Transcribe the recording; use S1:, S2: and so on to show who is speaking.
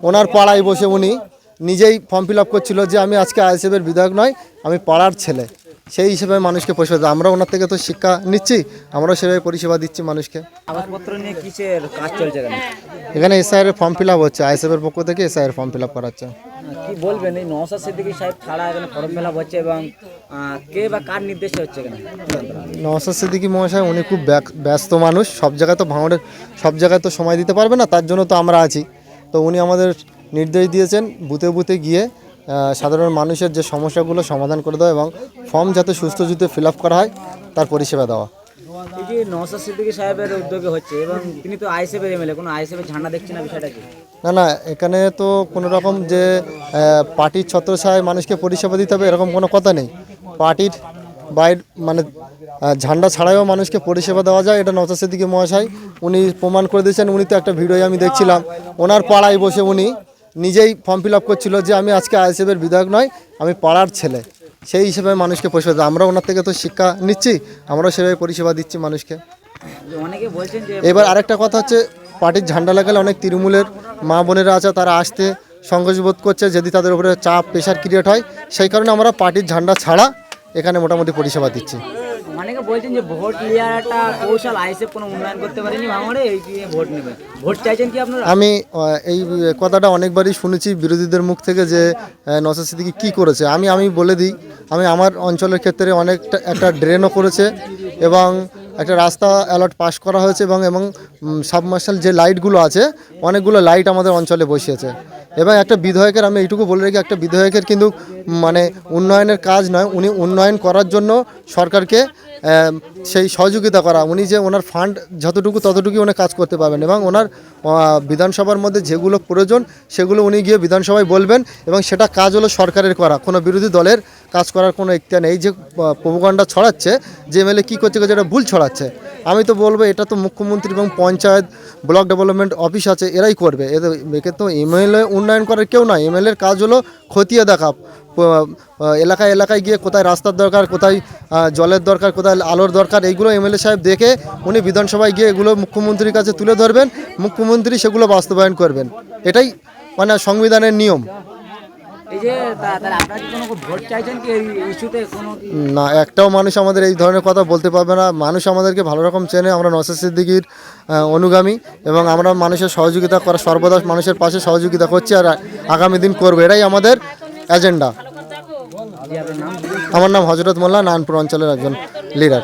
S1: ওনার পাড়ায় বসে উনি নিজেই ফর্ম ফিল আপ করছিল যে আমি আজকে আইএসএফের বিধায়ক নয় আমি পাড়ার ছেলে। সেই হিসেবে মানুষকে পরিষেবা দেয়। আমরা ওনার থেকে তো শিক্ষা নিচ্ছি আমরাও সেভাবে পরিষেবা দিচ্ছি মানুষকে।
S2: এখানে?
S1: এসআইয়ের ফর্ম ফিল আপ হচ্ছে আইএসএফের পক্ষ থেকে এসআইয়ের ফর্ম ফিল আপ করাচ্ছে।
S2: কি বলবেন? এই নওসাদ সিদ্দিকী সাহেব ছাড়া এখানে ফর্ম ফিল হচ্ছে এবং কে বা কার নির্দেশে হচ্ছে এখানে?
S1: নওসাদ সিদ্দিকী মহাশয় উনি খুব ব্যস্ত মানুষ। সব জায়গায় তো ভাঙড়ের সব জায়গায় তো সময় দিতে পারবে না তার জন্য তো আমরা আছি। তো উনি আমাদের নির্দেশ দিয়েছেন বুথে বুথে গিয়ে সাধারণ মানুষের যে সমস্যাগুলো সমাধান করে দেওয়া এবং ফর্ম যাতে সুস্থ জুতে ফিল আপ করা হয় তার পরিষেবা দেওয়া।
S2: এই যে নওসাদ সিদ্দিকী সাহেবের উদ্যোগে হচ্ছে এবং তিনি তো আইসিএফের এমএলএ কোনো আইসিএফের ঝান্ডা দেখছি না বিষয়টা কি?
S1: না না এখানে তো কোনো রকম যে পার্টির ছত্রছায় মানুষকে পরিষেবা দিতে হবে এরকম কোনো কথা নেই। পার্টির বাইর মানে ঝান্ডা ছাড়াইও মানুষকে পরিষেবা দেওয়া যায় এটা নওসাদ সিদ্দিকী মহাশয়। উনি প্রমাণ করে দিয়েছেন উনি তো একটা ভিডিও আমি দেখছিলাম। ওনার পাড়ায় বসে উনি নিজেই ফর্ম ফিল আপ করছিল যে আমি আজকে আইএসএফের বিধায়ক নয় আমি পাড়ার ছেলে। সেই হিসেবে মানুষকে পরিষেবা দেয়। আমরা ওনার থেকে তো শিক্ষা নিচ্ছি আমরাও সেভাবে পরিষেবা দিচ্ছি মানুষকে। এবার আরেকটা কথা হচ্ছে পার্টির ঝান্ডা লাগালে অনেক তৃণমূলের মা বোনেরা আছে তারা আসতে সংকোচ বোধ করছে যদি তাদের উপরে চাপ প্রেশার ক্রিয়েট হয় সেই কারণে আমরা পার্টির ঝান্ডা ছাড়া এখানে মোটামুটি পরিষেবা দিচ্ছে।
S2: অনেকে বলছেন যে ভোট নেওয়ার একটা কৌশল আইসে কোনো উন্নয়ন করতে পারেনি ভাঙড়ে এই ভোট নেবে। ভোট চাইছেন কি আপনারা?
S1: আমি এই কথাটা অনেকবারই শুনেছি বিরোধীদের মুখ থেকে যে নসা সিদ্দিকি কী করেছে। আমি আমি বলে দিই আমি আমার অঞ্চলের ক্ষেত্রে অনেকটা একটা ড্রেনও করেছে। এবং একটা রাস্তা অ্যালার্ট পাস করা হয়েছে এবং এবং সাবমার্শাল যে লাইটগুলো আছে, অনেকগুলো লাইট আমাদের অঞ্চলে বসিয়েছে। এবং একটা বিধায়কের, আমি এইটুকু বলে রাখি, একটা বিধায়কের কিন্তু মানে উন্নয়নের কাজ নয়, উনি উন্নয়ন করার জন্য সরকারকে সেই সহযোগিতা করা। উনি যে ওনার ফান্ড যতটুকু ততটুকু উনি কাজ করতে পারবেন এবং ওনার বিধানসভার মধ্যে যেগুলো প্রয়োজন সেগুলো উনি গিয়ে বিধানসভায় বলবেন এবং সেটা কাজ হলো সরকারের করা। কোনো বিরোধী দলের কাজ করার কোনো ইচ্ছা নেই। যে প্রভুগণ্ডা ছড়াচ্ছে, যে এমএলএ কী করছে এটা ভুল ছড়াচ্ছে। আমি তো বলব, এটা তো মুখ্যমন্ত্রী এবং পঞ্চায়েত ব্লক ডেভেলপমেন্ট অফিস আছে, এরাই করবে। এদের তো এমএলএ উন্নয়ন করার কেউ নয় এমএলএর কাজ হলো খতিয়ে দেখা। এলাকায় এলাকায় গিয়ে কোথায় রাস্তার দরকার, কোথায় জলের দরকার, কোথায় আলোর দরকার এইগুলো এমএলএ সাহেব দেখে উনি বিধানসভায় গিয়ে এগুলো মুখ্যমন্ত্রীর কাছে তুলে ধরবেন। মুখ্যমন্ত্রী সেগুলো বাস্তবায়ন করবেন। এটাই মানে সংবিধানের নিয়ম।
S2: এই যে আপনারা কি কোনো ভোট চাইছেন কি এই ইস্যুতে কোনো
S1: না একটাও মানুষ আমাদের এই ধরনের কথা বলতে পারবে না। মানুষ আমাদেরকে ভালো রকম চেনে আমরা নসর সিদ্দিকির অনুগামী এবং আমরা মানুষের সহযোগিতা করা সর্বদা মানুষের পাশে সহযোগিতা করছি আর আগামী দিন করব। এটাই আমাদের এজেন্ডা আমার নাম হজরত মোল্লা নানপুর অঞ্চলের একজন লিডার